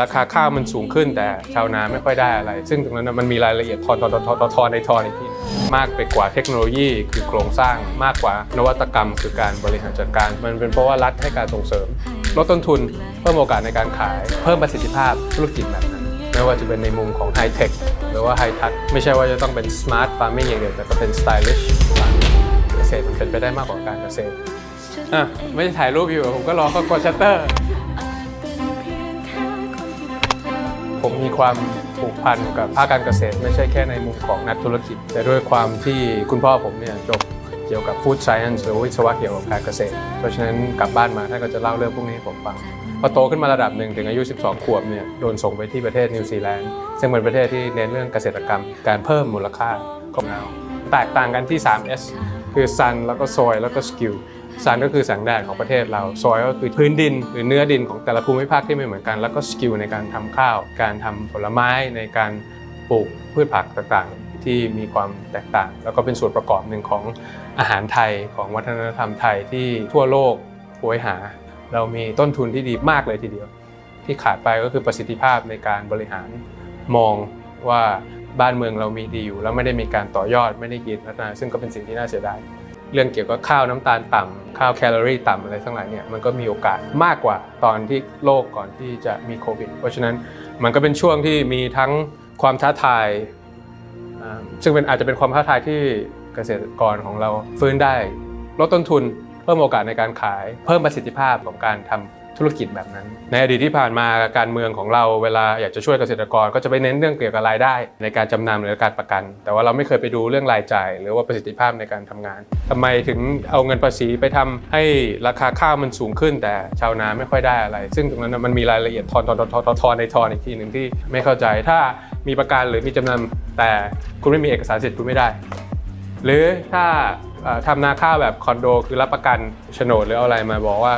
ราคาข้าวมันสูงขึ้นแต่ชาวนาไม่ค่อยได้อะไร ซึ่งตรงนั้นนะมันมีรายละเอียดทอนทอนทอนทอนทอนทอนในทอนอีกทีมากไปกว่าเทคโนโลยีคือโครงสร้างมากกว่านวัตกรรมคือการบริหารจัดการ มันเป็นเพราะว่ารัฐให้การส่งเสริม ลดต้นทุนเพิ่มโอกาสในการขาย เพิ่มประสิทธิภาพธุรกิจแบบนั้นไม่ว่าจะเป็นในมุมของไฮเทคหรือว่าไฮทัชไม่ใช่ว่าจะต้องเป็นสมาร์ทฟาร์มิ g อย่างเดียวแต่ก็เป็นสไตลิชเกษตรมันเป็นไปได้มากกว่าการเกษตรอะไม่ได้ถ่ายรูปอยู่ผมก็รอเขากดชัตเตอร์ ผมมีความผูกพันกับภาคการเกษตร ไม่ใช่แค่ในมุมของนักธุรกิจ แต่ด้วยความที่คุณพ่อผมเนี่ยจบเกี่ยวกับฟู้ดไซเอนซ์หรือวิศวะเกี่ยวกับการเกษตร เพราะฉะนั้นกลับบ้านมาท่านก็จะเล่าเรื่องพวกนี้ให้ผมฟัง พอโตขึ้นมาระดับหนึ่งถึงอายุ 12 ขวบเนี่ยโดนส่งไปที่ประเทศนิวซีแลนด์ซึ่งเป็นประเทศที่เน้นเรื่องเกษตรกรรม การเพิ่มมูลค่าของเราแตกต่างกันที่ 3S คือ sun แล้วก็ soil แล้วก็ skill ซันก็คือแสงแดดของประเทศเราซอยก็คือพื้นดิน หรือเนื้อดินของแต่ละภูมิภาคที่ไม่เหมือนกัน แล้วก็สกิลในการทำข้าว การทำผลไม้ในการปลูกพืชผักต่างๆ ที่มีความแตกต่าง แล้วก็เป็นส่วนประกอบหนึ่งของอาหารไทยของวัฒนธรรมไทยที่ทั่วโลกโหยหา เรามีต้นทุนที่ดีมากเลยทีเดียว ที่ขาดไปก็คือประสิทธิภาพในการบริหารมองว่าบ้านเมืองเรามีดีอยู่ แล้วไม่ได้มีการต่อยอดไม่ได้กินพัฒนาซึ่งก็เป็นสิ่งที่น่าเสียดาย เรื่องเกี่ยวกับข้าวน้ำตาลต่ำข้าวแคลอรี่ต่ำอะไรทั้งหลายเนี่ยมันก็มีโอกาสมากกว่าตอนที่โลกก่อนที่จะมีโควิด เพราะฉะนั้นมันก็เป็นช่วงที่มีทั้งความท้าทาย ซึ่งเป็นอาจจะเป็นความท้าทายที่เกษตรกรของเราฟื้นได้ ลดต้นทุนเพิ่มโอกาสในการขาย เพิ่มประสิทธิภาพของการทำ ธุรกิจแบบนั้น ในอดีตที่ผ่านมาการเมืองของเราเวลาอยากจะช่วยเกษตรกรก็จะไปเน้นเรื่องเกี่ยวกับรายได้ ในการจำนำหรือการประกัน แต่ว่าเราไม่เคยไปดูเรื่องรายจ่าย หรือว่าประสิทธิภาพในการทำงานทำไมถึงเอาเงินภาษีไปทำให้ราคาข้าวมันสูงขึ้น แต่ชาวนาไม่ค่อยได้อะไร ซึ่งตรงนั้นมันมีรายละเอียดทอนทอนทอนทอนทอนในทอนอีกทีหนึ่งที่ไม่เข้าใจถ้ามีประกันหรือมีจำนำแต่คุณไม่มีเอกสารสิทธิ์คุณไม่ได้ หรือถ้า ทำนาข้าวแบบคอนโด คือรับประกันโฉนดหรืออะไรมาบอกว่า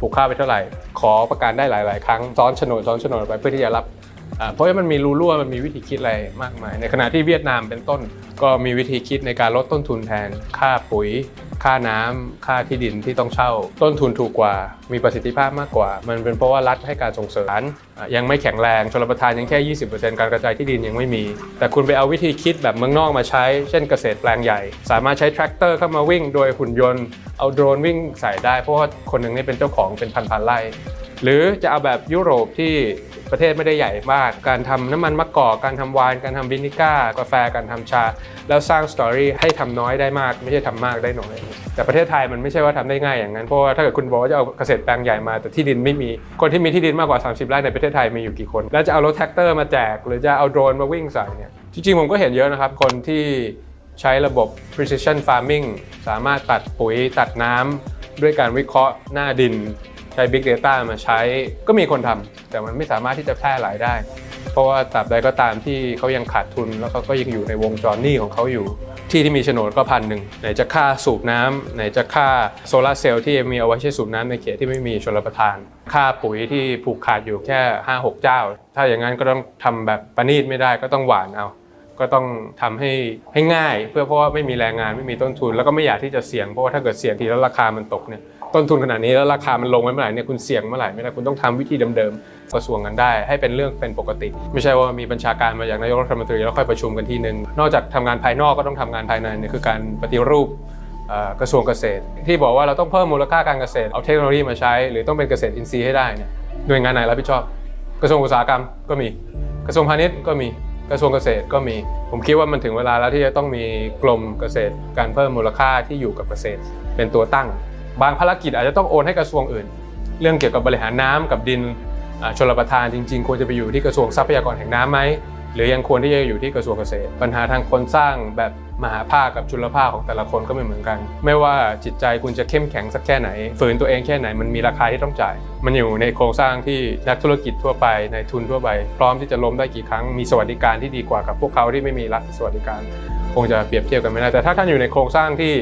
ปลูกข้าวไปเท่าไหร่ ขอประกันได้หลาย ๆ ครั้งซ้อนโฉนดซ้อนโฉนดไปเพื่อที่จะรับ เพราะว่ามันมีรูรั่วมันมีวิธีคิดอะไรมากมาย ในขณะที่เวียดนามเป็นต้น ก็มีวิธีคิดในการลดต้นทุนแทน ค่าปุ๋ย ค่าน้ำค่าที่ดินที่ต้องเช่า ต้นทุนถูกกว่า มีประสิทธิภาพมากกว่า มันเป็นเพราะว่ารัฐให้การส่งเสริมยังไม่แข็งแรงชลประทานยังแค่ 20%การกระจายที่ดินยังไม่มี แต่คุณไปเอาวิธีคิดแบบเมืองนอกมาใช้ เช่นเกษตรแปลงใหญ่ สามารถใช้แทรกเตอร์เข้ามาวิ่งโดยหุ่นยนต์ เอาโดรนวิ่งใส่ได้ เพราะว่าคนหนึ่งนี่เป็นเจ้าของเป็นพันๆไร่ หรือจะเอาแบบยุโรปที่ ประเทศไม่ได้ใหญ่มาก การทำน้ำมันมะกอก การทำไวน์ การทำวินิก้า กาแฟ การทำชา แล้วสร้างสตอรี่ให้ทำน้อยได้มาก ไม่ใช่ทำมากได้น้อย แต่ประเทศไทยมันไม่ใช่ว่าทำได้ง่ายอย่างนั้น เพราะว่าถ้าเกิดคุณบอกว่าจะเอาเกษตรแปลงใหญ่มา แต่ที่ดินไม่มี คนที่มีที่ดินมากกว่า 30 ไร่ในประเทศไทยมีอยู่กี่คน แล้วจะเอารถแท็กเตอร์มาแจก หรือจะเอาโดรนมาวิ่งใส่เนี่ย จริงๆ ผมก็เห็นเยอะนะครับ คนที่ใช้ระบบ precision farming สามารถตัดปุ๋ยตัดน้ำด้วยการวิเคราะห์หน้าดิน ใช้ Big Data มาใช้ก็มีคนทำแต่มันไม่สามารถที่จะแพร่หลายได้ เพราะว่าตราบใดก็ตามที่เขายังขาดทุน แล้วเขาก็ยังอยู่ในวงจรหนี้ของเขาอยู่ ที่ที่มีโฉนดก็พันหนึ่งไหนจะค่าสูบน้ำไหนจะค่าโซลาร์เซลล์ที่มีเอาไว้ใช้สูบน้ำในเขตที่ไม่มีชลประทาน ค่าปุ๋ยที่ผูกขาดอยู่แค่ 5-6 เจ้า ถ้าอย่างนั้นก็ต้องทำแบบประณีตไม่ได้ก็ต้องหวานเอา ก็ต้องทำให้ให้ง่าย เพื่อเพราะว่าไม่มีแรงงานไม่มีต้นทุน แล้วก็ไม่อยากที่จะเสี่ยงเพราะว่าถ้าเกิดเสี่ยงทีแล้วราคามันตกเนี่ยต้นทุนขนาดนี้แล้วราคามันลงไว้เมื่อไหร่เนี่ยคุณเสี่ยงเมื่อไหร่ไม่ได้คุณต้องทำวิธีเดิมๆกระทรวงกันได้ ให้เป็นเรื่องเป็นปกติ ไม่ใช่ว่ามีบัญชาการมาจากนายกรัฐมนตรีแล้วค่อยประชุมกันทีหนึ่งนอกจากทำงานภายนอกก็ต้องทำงานภายในเนี่ยคือการปฏิรูปกระทรวงเกษตร ที่บอกว่าเราต้องเพิ่มมูลค่าการเกษตรเอาเทคโนโลยีมาใช้ หรือต้องเป็นเกษตรอินทรีย์ให้ได้เนี่ยหน่วยงานไหนรับผิดชอบ กระทรวงอุตสาหกรรมก็มีกระทรวงพาณิชย์ก็มี กระทรวงเกษตรก็มี ผมคิดว่ามันถึงเวลาแล้วที่จะต้องมีกรมเกษตร การเพิ่มมูลค่าที่อยู่กับเกษตร เป็นตัวตั้ง บางภารกิจอาจจะต้องโอนให้กระทรวงอื่น เรื่องเกี่ยวกับบริหารน้ำกับดินชลประทานจริง ๆ ควรจะไปอยู่ที่กระทรวงทรัพยากรแห่งน้ำไหม หรือยังควรที่จะอยู่ที่กระทรวงเกษตร ปัญหาทางคนสร้างแบบมหาภาคกับจุลภาคของแต่ละคนก็ไม่เหมือนกัน ไม่ว่าจิตใจคุณจะเข้มแข็งสักแค่ไหน ฝืนตัวเองแค่ไหนมันมีราคาที่ต้องจ่าย มันอยู่ในโครงสร้างที่นักธุรกิจทั่วไปในทุนทั่วไป พร้อมที่จะล้มได้กี่ครั้งมีสวัสดิการที่ดีกว่ากับพวกเขาที่ไม่มีรัฐสวัสดิการ คงจะเปรียบเทียบกันไม่ได้แต่ถ้าท่านอยู่ในโครงสร้างที่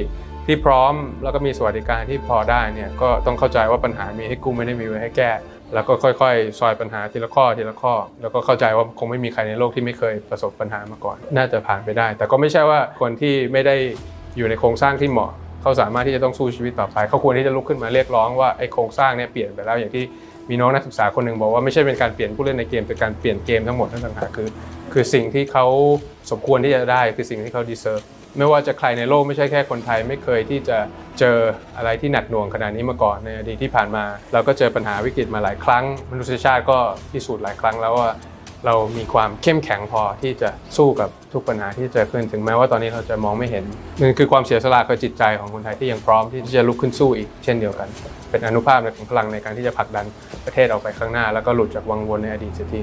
ที่พร้อมแล้วก็มีสวัสดิการที่พอได้เนี่ยก็ต้องเข้าใจว่าปัญหามีให้กู้ไม่ได้มีไว้ให้แก้ แล้วก็ค่อยๆ ซอยปัญหาทีละข้อทีละข้อ แล้วก็เข้าใจว่าคงไม่มีใครในโลกที่ไม่เคยประสบปัญหามาก่อน น่าจะผ่านไปได้ แต่ก็ไม่ใช่ว่าคนที่ไม่ได้อยู่ในโครงสร้างที่เหมาะ เขาสามารถที่จะต้องสู้ชีวิตต่อไป เขาควรที่จะลุกขึ้นมาเรียกร้องว่าไอ้โครงสร้างเนี่ยเปลี่ยนไปแล้วอย่างที่มีน้องนักศึกษาคนหนึ่งบอกว่าไม่ใช่เป็นการเปลี่ยนผู้เล่นในเกมเป็นการเปลี่ยนเกมทั้งหมดนั่นต่างหากคือ คือสิ่งที่เขาสมควรที่จะได้คือสิ่งที่เขา deserve ไม่ว่าจะใครในโลกไม่ใช่แค่คนไทย ไม่เคยที่จะเจออะไรที่หนักหน่วงขนาดนี้มาก่อนในอดีตที่ผ่านมา เราก็เจอปัญหาวิกฤตมาหลายครั้ง มนุษยชาติก็พิสูจน์หลายครั้งแล้วว่าเรามีความเข้มแข็งพอที่จะสู้กับทุกปัญหาที่เจอขึ้นถึงแม้ว่าตอนนี้เราจะมองไม่เห็นมันคือความเสียสละกับจิตใจของคนไทยที่ยังพร้อมที่จะลุกขึ้นสู้อีกเช่นเดียวกัน เป็นอนุภาพในของพลังในการที่จะผลักดันประเทศออกไปข้างหน้า แล้วก็หลุดจากวังวนในอดีตเสียที